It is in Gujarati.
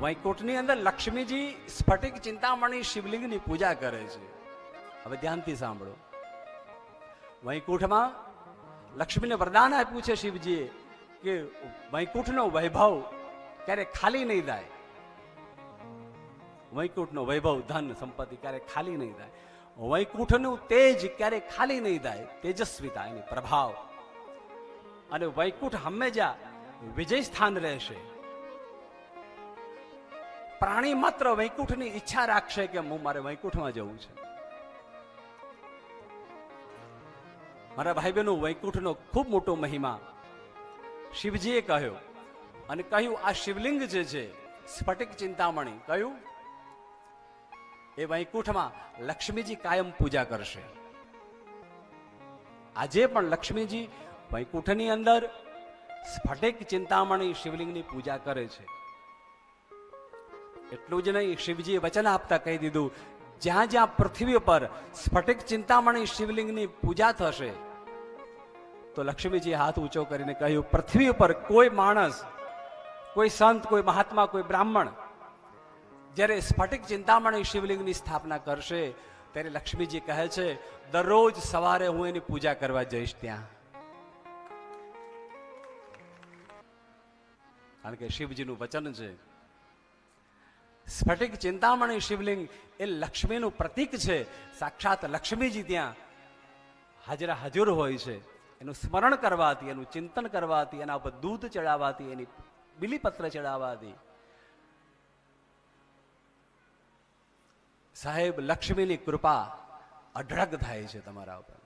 વૈકુંઠની અંદર લક્ષ્મીજી સ્ફટિક ચિંતામણી શિવલિંગની પૂજા કરે છે. હવે ધ્યાનથી સાંભળો. વૈકુંઠમાં લક્ષ્મીને વરદાન આપ્યું છે શિવજીએ કે વૈકુંઠનો વૈભવ ક્યારે ખાલી નહીં થાય. વૈકુંઠનો વૈભવ, ધન, સંપત્તિ ક્યારે ખાલી નહીં થાય. વૈકુંઠનું તેજ ક્યારે ખાલી નહીં થાય તેજસ્વીતા એની પ્રભાવ. અને વૈકુંઠ હંમેશા વિજય સ્થાન રહેશે. પ્રાણી માત્ર વૈકુંઠની ઈચ્છા રાખશે કે હું મારે વૈકુંઠમાં જવું છે. મારા ભાઈ બહેનો વૈકુંઠનો ખૂબ મોટો મહિમા. શિવજીએ કહ્યો અને કહ્યું, આ શિવલિંગ જે છે, સ્ફટિક ચિંતામણી. કહ્યું, એ વૈકુંઠમાં લક્ષ્મીજી કાયમ પૂજા કરશે. આજે પણ લક્ષ્મીજી વૈકુંઠની અંદર સ્ફટિક ચિંતામણી શિવલિંગની પૂજા કરે છે. એટલું જ નહીં, શિવજીએ વચન આપતા કહી દીધું, જ્યાં જ્યાં પૃથ્વી પર સ્ફટિક ચિંતામણી શિવલિંગની પૂજા થશે, તો લક્ષ્મીજી હાથ ઊંચો કરીને કહ્યું, પૃથ્વી ઉપર કોઈ માણસ, કોઈ સંત, કોઈ મહાત્મા, કોઈ બ્રાહ્મણ જ્યારે સ્ફટિક ચિંતામણી શિવલિંગની સ્થાપના કરશે, ત્યારે લક્ષ્મીજી કહે છે, દરરોજ સવારે હું એની પૂજા કરવા જઈશ ત્યાં. કારણ કે શિવજીનું વચન છે સ્ફટિક ચિંતામણી શિવલિંગ એ લક્ષ્મીનું પ્રતીક છે. સાક્ષાત લક્ષ્મીજી ત્યાં હાજરા હાજર હોય છે. એનું સ્મરણ કરવાથી, એનું ચિંતન કરવાથી, એના ઉપર દૂધ ચડાવવાથી એની બિલીપત્ર ચડાવવાથી સાહેબ, લક્ષ્મીની કૃપા અઢળક થાય છે તમારા ઉપર.